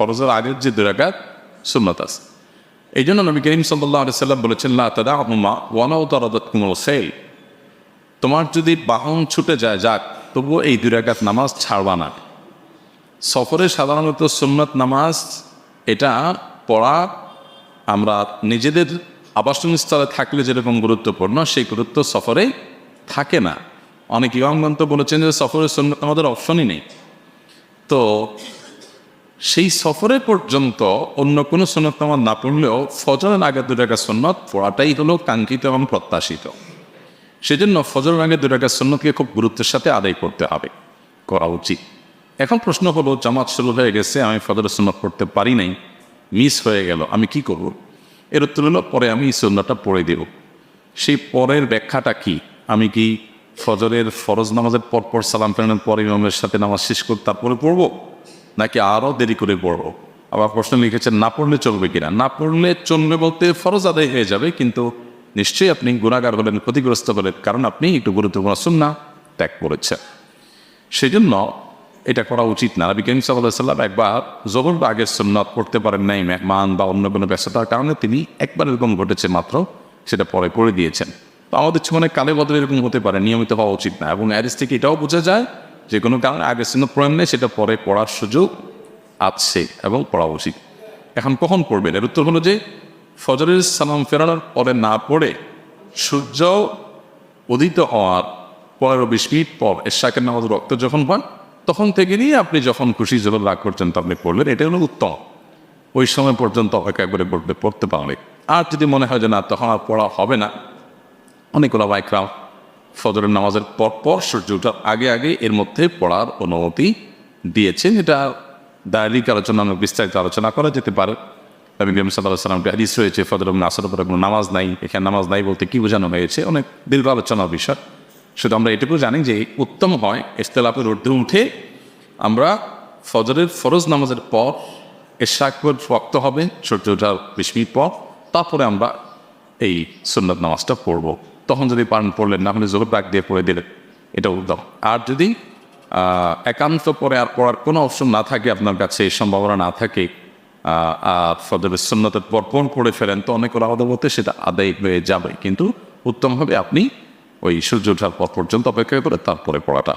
ফরজের আগের যে দুরাকাত সুন্নত আছে। এই জন্য নবী করিম সাল্লাহ সাল্লাম বলেছেন, লা তাদা আহমা ওয়ানাও তারাদাত কুমল সেই তোমার যদি বাহন ছুটে যায়, যাক, তবুও এই দুরাকাত নামাজ ছাড়বা না। সফরে সাধারণত সুন্নত নামাজ, এটা পড়া, আমরা নিজেদের আবাসন স্থলে থাকলে যেরকম গুরুত্বপূর্ণ, সেই গুরুত্ব সফরে থাকে না। অনেক ইমামগণ তো বলেছেন যে, সফরে সুন্নত আমাদের অপশনই নেই। তো সেই সফরে পর্যন্ত অন্য কোনো সন্ন্যত নামাজ না পড়লেও ফজরের আগে দু টাকা সন্ন্যত পড়াটাই হলো কাঙ্ক্ষিত এবং প্রত্যাশিত। সেজন্য ফজরের আগে দু টাকা সন্ন্যতকে খুব গুরুত্বের সাথে আদায় করতে হবে, করা উচিত। এখন প্রশ্ন হলো, জামাত শুরু হয়ে গেছে, আমি ফজরের সন্ন্যত পড়তে পারি নাই, মিস হয়ে গেল, আমি কি করব? এর উত্তর হলো, পরে আমি এই সন্ন্যতটা পড়ে দেব। সেই পরের ব্যাখ্যাটা কি? আমি কি ফজরের ফরজ নামাজের পরপর পর সালাম ফেরানোর পর ইমামের সাথে নামাজ শেষ করে তারপরে পড়ব? নাকি আরও দেরি করে পড়ব? আবার প্রশ্ন লিখেছেন, না পড়লে চলবে কিনা? না পড়লে চলবে বলতে ফরজ আদায় হয়ে যাবে, কিন্তু নিশ্চয়ই আপনি গুণাগার হলেন, ক্ষতিগ্রস্ত হলেন, কারণ আপনি একটু গুরুত্বপূর্ণ সুন্না ত্যাগ করেছেন। সেই জন্য এটা করা উচিত না। নবী করিম সাল্লাম একবার জবর আগের সুন্নত পড়তে পারেন নাই, মেহমান বা অন্য কোনো ব্যস্ততার কারণে তিনি একবার এরকম ঘটেছে মাত্র, সেটা পরে করে দিয়েছেন। তো আমাদের জীবনে কালে বদলে এরকম হতে পারে, নিয়মিত হওয়া উচিত না, এবং অ্যারিস থেকে এটাও বোঝা যায় যে কোনো কারণে আগের সুন্নত পড়েন নেই, সেটা পরে পড়ার সুযোগ আছে এবং পড়া উচিত। এখন কখন পড়বেন? এর উত্তর হলো যে ফজরের সালাম ফেরানোর পরে না পড়ে সূর্য উদিত হওয়ার পনেরো বিশ মিনিট পর এশাকের নামাজ রক্ত যখন পান, তখন থেকে নিয়ে আপনি যখন খুশি যখন রাগ করছেন আপনি পড়লেন এটা হলো উত্তম। ওই সময় পর্যন্ত অপেক্ষা করে পড়তে পড়তে পারলে আর যদি মনে হয় যে না, তখন আর পড়া হবে না। অনেকগুলো বাইকরাম ফজরের নামাজের পর পর সূর্য ওঠার আগে আগে এর মধ্যে পড়ার অনুমতি দিয়েছেন। এটা দায়িক আলোচনা অনেক বিস্তারিত আলোচনা করা যেতে পারে। নবী করিম সাল্লাহ সাল্লামটি হাদিস রয়েছে, ফজর এবং আসর পরে কোনো নামাজ নাই, এখানে নামাজ নাই বলতে কি বোঝানো হয়েছে? অনেক দীর্ঘ আলোচনার বিষয়। শুধু আমরা এটুকু জানি যে উত্তম হয় ইস্তেলাপের ঊর্ধ্বে উঠে আমরা ফজরের ফরজ নামাজের পর এশাকর রক্ত হবে, সূর্য ওঠার বিশ মিনিট পর, তারপরে আমরা এই সুন্নত নামাজটা পড়ব। তখন যদি পান পড়লেন না হলে জোর ডাক দিয়ে পড়ে দিলেন। এটা উত্তম আর যদি একান্ত পরে আর পড়ার কোনো অপশন না থাকে আপনার কাছে এই সম্ভাবনা না থাকে আহ, সন্ন্যতের ফজরের পর পর পড়ে ফেলেন তো অনেক আলাদা বলতে সেটা আদায় হয়ে যাবে। কিন্তু উত্তমভাবে আপনি ওই সূর্য ওঠার পর পর্যন্ত অপেক্ষা করে তারপরে পড়াটা